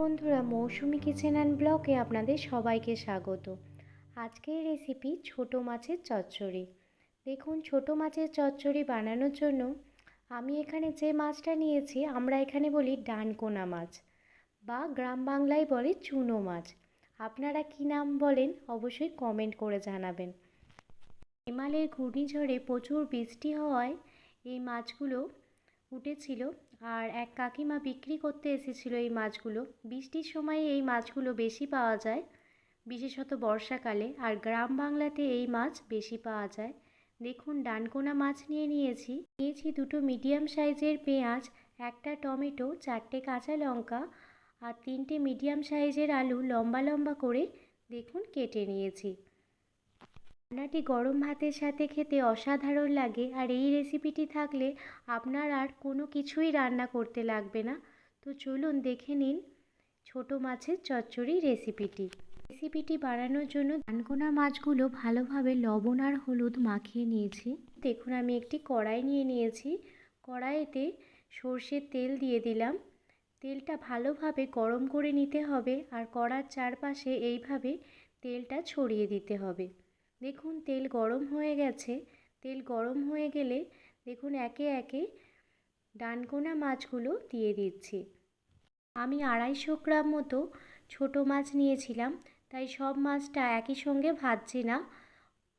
বন্ধুরা, মৌসুমি kitchen and ব্লকে আপনাদের সবাইকে স্বাগত। আজকের রেসিপি ছোট মাছের চচ্চড়ি। দেখুন, ছোট মাছের চচ্চড়ি বানানোর জন্য আমি এখানে যে মাছটা নিয়েছি, আমরা এখানে বলি ডানকোনা মাছ বা গ্রাম বাংলায় বলে চুনো মাছ। আপনারা কী নাম বলেন অবশ্যই কমেন্ট করে জানাবেন। হিমালয়ের ঘূর্ণিঝড়ে প্রচুর বৃষ্টি হওয়ায় এই মাছগুলো উঠেছিল আর এক কাকিমা বিক্রি করতে এসেছিল এই মাছগুলো। বৃষ্টির সময় এই মাছগুলো বেশি পাওয়া যায়, বিশেষত বর্ষাকালে। আর গ্রাম বাংলাতে এই মাছ বেশি পাওয়া যায়। দেখুন, ডানকোনা মাছ নিয়ে নিয়েছি। নিয়েছি দুটো মিডিয়াম সাইজের পেঁয়াজ, একটা টমেটো, চারটে কাঁচা লঙ্কা আর তিনটে মিডিয়াম সাইজের আলু লম্বা লম্বা করে। দেখুন, কেটে নিয়েছি। রান্নাটি গরম ভাতের সাথে খেতে অসাধারণ লাগে আর এই রেসিপিটি থাকলে আপনার আর কোনো কিছুই রান্না করতে লাগবে না। তো চলুন দেখে নিন ছোট মাছের চচ্চড়ি রেসিপিটি রেসিপিটি বানানোর জন্য দানকোনা মাছগুলো ভালোভাবে লবণ আর হলুদ মাখিয়ে নিয়েছি। দেখুন, আমি একটি কড়াই নিয়ে নিয়েছি। কড়াইতে সর্ষের তেল দিয়ে দিলাম। তেলটা ভালোভাবে গরম করে নিতে হবে আর কড়ার চারপাশে এইভাবে তেলটা ছড়িয়ে দিতে হবে। দেখুন, তেল গরম হয়ে গেছে। তেল গরম হয়ে গেলে দেখুন, একে একে ডানকোনা মাছগুলো দিয়ে দিচ্ছি। আমি আড়াইশো গ্রাম মতো ছোটো মাছ নিয়েছিলাম, তাই সব মাছটা একই সঙ্গে ভাজছি না।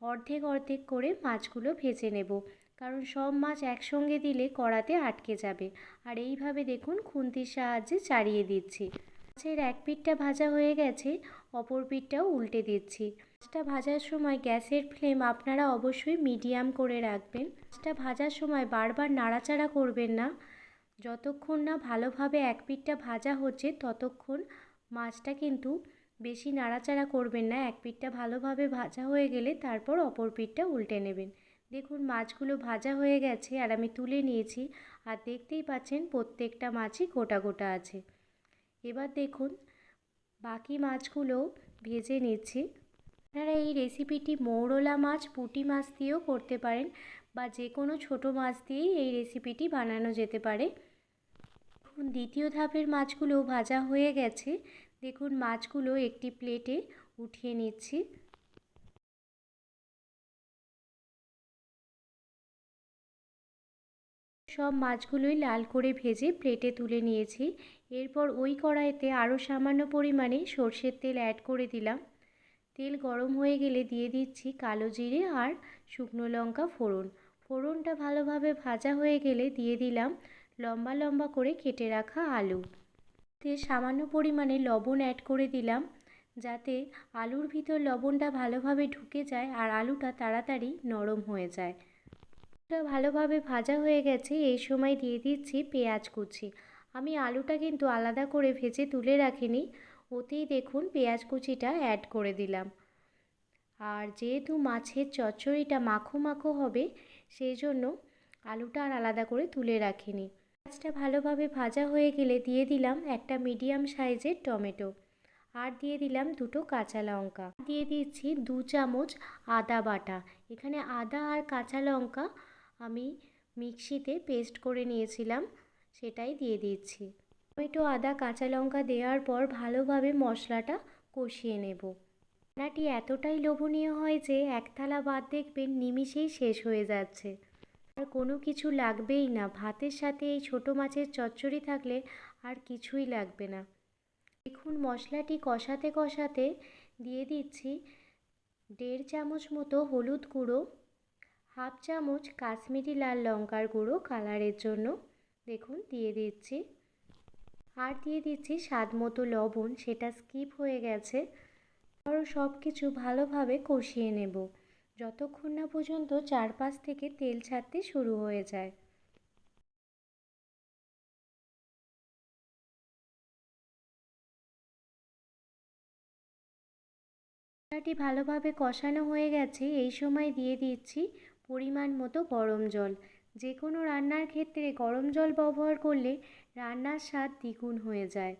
অর্ধেক অর্ধেক করে মাছগুলো ভেজে নেব, কারণ সব মাছ একসঙ্গে দিলে কড়াতে আটকে যাবে। আর এইভাবে দেখুন, খুন্তির সাহায্যে চাড়িয়ে দিচ্ছি। মাছের এক পিঠটা ভাজা হয়ে গেছে, অপর পিঠটাও উল্টে দিচ্ছি। মাছটা ভাজার সময় গ্যাসের ফ্লেম আপনারা অবশ্যই মিডিয়াম করে রাখবেন। মাছটা ভাজার সময় বারবার নাড়াচাড়া করবেন না। যতক্ষণ না ভালোভাবে এক পিঠটা ভাজা হচ্ছে, ততক্ষণ মাছটা কিন্তু বেশি নাড়াচাড়া করবেন না। এক পিঠটা ভালোভাবে ভাজা হয়ে গেলে তারপর অপর পিঠটা উল্টে নেবেন। দেখুন, মাছগুলো ভাজা হয়ে গেছে আর আমি তুলে নিয়েছি আর দেখতেই পাচ্ছেন প্রত্যেকটা মাছই গোটা গোটা আছে। এবার দেখুন, বাকি মাছগুলো ভেজে নিচ্ছি। আপনারা এই রেসিপিটি মৌরলা মাছ, পুঁটি মাছ দিয়েও করতে পারেন বা যে কোনো ছোটো মাছ দিয়েই এই রেসিপিটি বানানো যেতে পারে। দ্বিতীয় ধাপের মাছগুলো ভাজা হয়ে গেছে। দেখুন, মাছগুলো একটি প্লেটে উঠিয়ে নিচ্ছি। সব মাছগুলোই লাল করে ভেজে প্লেটে তুলে নিয়েছি। এরপর ওই কড়াইতে আরও সামান্য পরিমাণে সর্ষের তেল অ্যাড করে দিলাম। তেল গরম হয়ে গেলে দিয়ে দিচ্ছি কালো জিরে আর শুকনো লঙ্কা ফোড়ন। ফোড়নটা ভালোভাবে ভাজা হয়ে গেলে দিয়ে দিলাম লম্বা লম্বা করে কেটে রাখা আলু। তে সামান্য পরিমাণে লবণ অ্যাড করে দিলাম যাতে আলুর ভিতর লবণটা ভালোভাবে ঢুকে যায় আর আলুটা তাড়াতাড়ি নরম হয়ে যায়। ভালোভাবে ভাজা হয়ে গেছে এই সময় দিয়ে দিচ্ছি পেঁয়াজ কুচি। আমি আলুটা কিন্তু আলাদা করে ভেজে তুলে রাখিনি। ওতেই দেখুন পেঁয়াজ কুচিটা অ্যাড করে দিলাম। আর যেহেতু মাছের চচ্চড়িটা মাখো মাখো হবে সেই জন্য আলুটা আর আলাদা করে তুলে রাখিনি। মাছটা ভালোভাবে ভাজা হয়ে গেলে দিয়ে দিলাম একটা মিডিয়াম সাইজের টমেটো। আর দিয়ে দিলাম দুটো কাঁচা লঙ্কা। দিয়ে দিচ্ছি দু চামচ আদা বাটা। এখানে আদা আর কাঁচা লঙ্কা আমি মিক্সিতে পেস্ট করে নিয়েছিলাম, সেটাই দিয়ে দিচ্ছি। টমেটো, আদা, কাঁচা লঙ্কা দেওয়ার পর ভালোভাবে মশলাটা কষিয়ে নেব। রান্নাটি এতটাই লোভনীয় হয় যে এক থালা ভাত দেখবেন নিমিষেই শেষ হয়ে যাচ্ছে। আর কোনো কিছু লাগবেই না, ভাতের সাথে এই ছোটো মাছের চচ্চড়ি থাকলে আর কিছুই লাগবে না। দেখুন, মশলাটি কষাতে কষাতে দিয়ে দিচ্ছি দেড় চামচ মতো হলুদ গুঁড়ো, হাফ চামচ কাশ্মীরি লাল লঙ্কার গুঁড়ো কালারের জন্য। দেখুন, দিয়ে দিচ্ছি। আর দিয়ে দিচ্ছি স্বাদ মতো লবণ, সেটা স্কিপ হয়ে গেছে। আরও সব কিছু ভালোভাবে কষিয়ে নেব। যতক্ষণ না পর্যন্ত চারপাশ থেকে তেল ছাড়তে শুরু হয়ে যায়। মশলাটি ভালোভাবে কষানো হয়ে গেছে। এই সময় দিয়ে দিচ্ছি পরিমাণ মতো গরম জল। যে কোনো রান্নার ক্ষেত্রে গরম জল ব্যবহার করলে রান্নার স্বাদ দ্বিগুণ হয়ে যায়।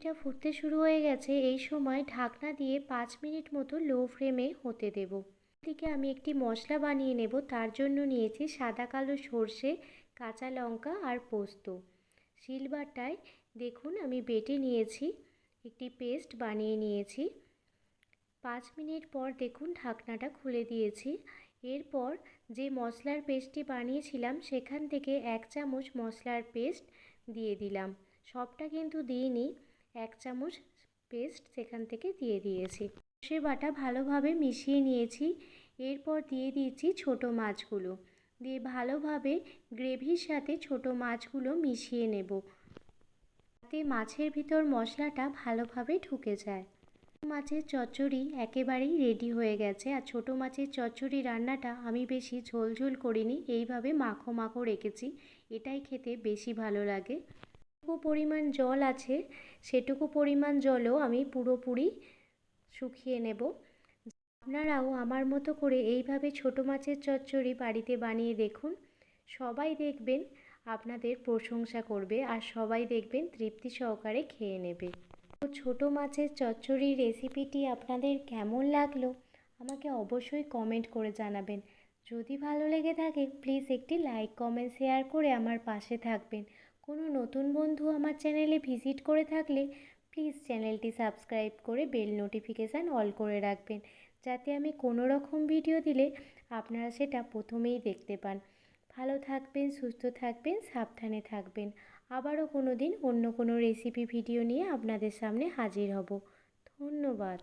এটা ফুটতে শুরু হয়ে গেছে, এই সময় ঢাকনা দিয়ে পাঁচ মিনিট মতো লো ফ্লেমে হতে দেব। এদিকে আমি একটি মশলা বানিয়ে নেব, তার জন্য নিয়েছি সাদা কালো সর্ষে, কাঁচা লঙ্কা আর পোস্ত। শিলবাটায় দেখুন, আমি বেটে নিয়েছি, একটি পেস্ট বানিয়ে নিয়েছি। পাঁচ মিনিট পর দেখুন, ঢাকনাটা খুলে দিয়েছি। এরপর যে মশলার পেস্টটি বানিয়েছিলাম, সেখান থেকে এক চামচ মশলার পেস্ট দিয়ে দিলাম। সবটা কিন্তু দিইনি, এক চামচ পেস্ট সেখান থেকে দিয়ে দিয়েছি। সে বাটা ভালোভাবে মিশিয়ে নিয়েছি, এরপর দিয়ে দিয়েছি ছোটো মাছগুলো। দিয়ে ভালোভাবে গ্রেভির সাথে ছোটো মাছগুলো মিশিয়ে নেব, যাতে মাছের ভিতর মশলাটা ভালোভাবে ঢুকে যায়। মাছের চচ্চড়ি একেবারেই রেডি হয়ে গেছে আর ছোটো মাছের চচ্চড়ি রান্নাটা আমি বেশি ঝোল ঝোল করিনি, এইভাবে মাখো মাখো রেখেছি। এটাই খেতে বেশি ভালো লাগে। যেটুকু পরিমাণ জল আছে, সেটুকু পরিমাণ জলও আমি পুরোপুরি শুকিয়ে নেব। আপনারাও আমার মতো করে এইভাবে ছোটো মাছের চচ্চড়ি বাড়িতে বানিয়ে দেখুন। সবাই দেখবেন, আপনাদের প্রশংসা করবে আর সবাই দেখবেন, তৃপ্তি সহকারে খেয়ে নেবে। ছোটো মাছের চচ্চড়ির রেসিপিটি আপনাদের কেমন লাগল, আমাকে অবশ্যই কমেন্ট করে জানাবেন। যদি ভালো লেগে থাকে প্লিজ একটি লাইক কমেন্ট শেয়ার করে আমার পাশে থাকবেন। কোনো নতুন বন্ধু আমার চ্যানেলে ভিজিট করে থাকলে প্লিজ চ্যানেলটি সাবস্ক্রাইব করে বেল নোটিফিকেশান অল করে রাখবেন। যাতে আমি কোনো রকম ভিডিও দিলে আপনারা সেটা প্রথমেই দেখতে পান। ভালো থাকবেন, সুস্থ থাকবেন, সাবধানে থাকবেন। আবারও কোনো দিন অন্য কোনো রেসিপি ভিডিও নিয়ে আপনাদের সামনে হাজির হব। ধন্যবাদ।